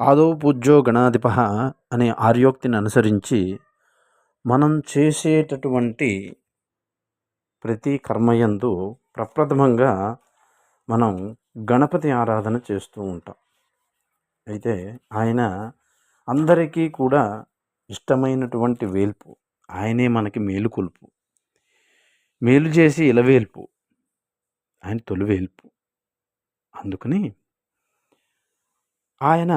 ఆదో పూజ్యో గణాధిప అనే ఆర్యోక్తిని అనుసరించి మనం చేసేటటువంటి ప్రతి కర్మయందు ప్రప్రథమంగా మనం గణపతి ఆరాధన చేస్తూ ఉంటాం. అయితే ఆయన అందరికీ కూడా ఇష్టమైనటువంటి వేల్పు. ఆయనే మనకి మేలుకొల్పు. మేలు చేసి ఇలవేల్పు. ఆయన తొలివేల్పు. అందుకని ఆయన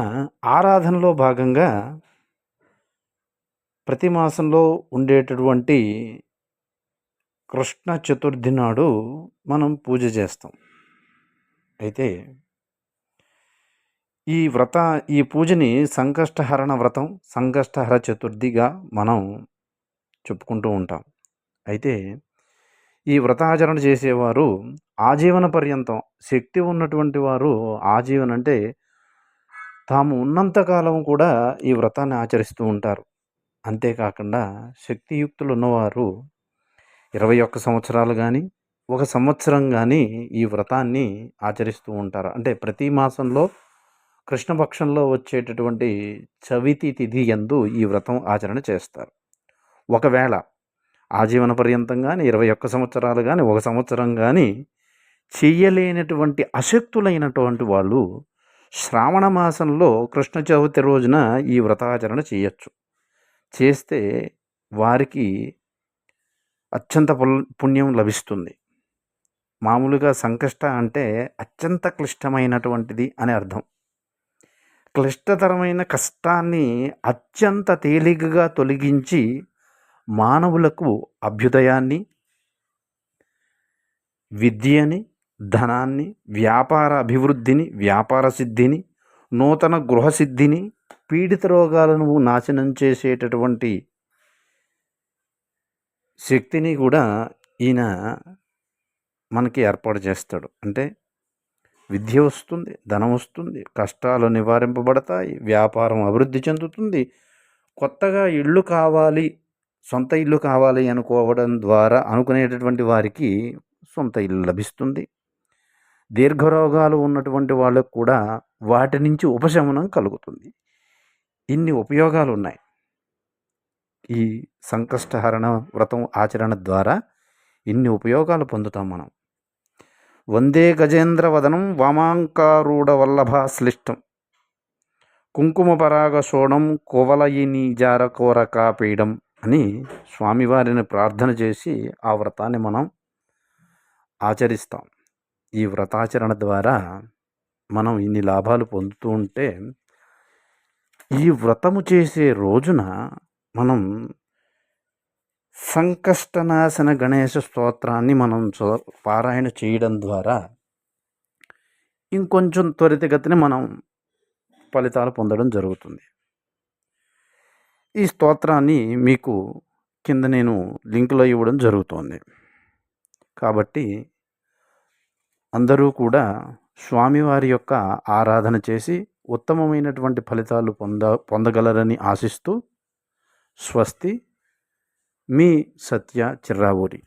ఆరాధనలో భాగంగా ప్రతి మాసంలో ఉండేటటువంటి కృష్ణ చతుర్థి నాడు మనం పూజ చేస్తాం. అయితే ఈ వ్రత ఈ పూజని సంకష్టహరణ వ్రతం సంకష్టహర చతుర్థిగా మనం చెప్పుకుంటూ ఉంటాం. అయితే ఈ వ్రతాచరణ చేసేవారు ఆజీవన పర్యంతం శక్తి ఉన్నటువంటి వారు ఆజీవన అంటే తాము ఉన్నంతకాలం కూడా ఈ వ్రతాన్ని ఆచరిస్తూ ఉంటారు. అంతేకాకుండా శక్తియుక్తులు ఉన్నవారు ఇరవై ఒక్క సంవత్సరాలు కానీ ఒక సంవత్సరం కానీ ఈ వ్రతాన్ని ఆచరిస్తూ ఉంటారు. అంటే ప్రతి మాసంలో కృష్ణపక్షంలో వచ్చేటటువంటి చవితి తిథి ఎందు ఈ వ్రతం ఆచరణ చేస్తారు. ఒకవేళ ఆజీవన పర్యంతం కానీ ఇరవై ఒక్క సంవత్సరాలు కానీ ఒక సంవత్సరం కానీ చెయ్యలేనటువంటి అశక్తులైనటువంటి వాళ్ళు శ్రావణ మాసంలో కృష్ణ చవితి రోజున ఈ వ్రతాచరణ చేయొచ్చు. చేస్తే వారికి అత్యంత పుణ్యం లభిస్తుంది. మామూలుగా సంకష్ట అంటే అత్యంత క్లిష్టమైనటువంటిది అని అర్థం. క్లిష్టతరమైన కష్టాన్ని అత్యంత తేలికగా తొలగించి మానవులకు అభ్యుదయాన్ని విద్యని ధనాన్ని వ్యాపార అభివృద్ధిని వ్యాపార సిద్ధిని నూతన గృహసిద్ధిని పీడిత రోగాలను నాశనం చేసేటటువంటి శక్తిని కూడా ఈయన మనకి ఏర్పాటు చేస్తాడు. అంటే విద్య వస్తుంది ధనం వస్తుంది కష్టాలు నివారింపబడతాయి వ్యాపారం అభివృద్ధి చెందుతుంది. కొత్తగా ఇళ్ళు కావాలి సొంత ఇల్లు కావాలి అనుకోవడం ద్వారా అనుకునేటటువంటి వారికి సొంత ఇల్లు లభిస్తుంది. దీర్ఘరోగాలు ఉన్నటువంటి వాళ్ళకు కూడా వాటి నుంచి ఉపశమనం కలుగుతుంది. ఇన్ని ఉపయోగాలు ఉన్నాయి ఈ సంకష్టహరణ వ్రతం ఆచరణ ద్వారా ఇన్ని ఉపయోగాలు పొందుతాం మనం. వందే గజేంద్ర వదనం వామాంకారూఢ వల్లభ శ్లిష్టం. కుంకుమ పరాగ సోడం కువలయిని జారకోర కాపీయడం అని స్వామివారిని ప్రార్థన చేసి ఆ వ్రతాన్ని మనం ఆచరిస్తాం. ఈ వ్రతాచరణ ద్వారా మనం ఇన్ని లాభాలు పొందుతూ ఉంటే ఈ వ్రతము చేసే రోజున మనం సంకష్టనాశన గణేశ స్తోత్రాన్ని మనం పారాయణ చేయడం ద్వారా ఇంకొంచెం త్వరితగతిని మనం ఫలితాలు పొందడం జరుగుతుంది. ఈ స్తోత్రాన్ని మీకు కింద నేను లింకులో ఇవ్వడం జరుగుతోంది. కాబట్టి అందరూ కూడా స్వామివారి యొక్క ఆరాధన చేసి ఉత్తమమైనటువంటి ఫలితాలు పొంద పొందగలరని ఆశిస్తూ స్వస్తి. మీ సత్య చిర్రావూరి.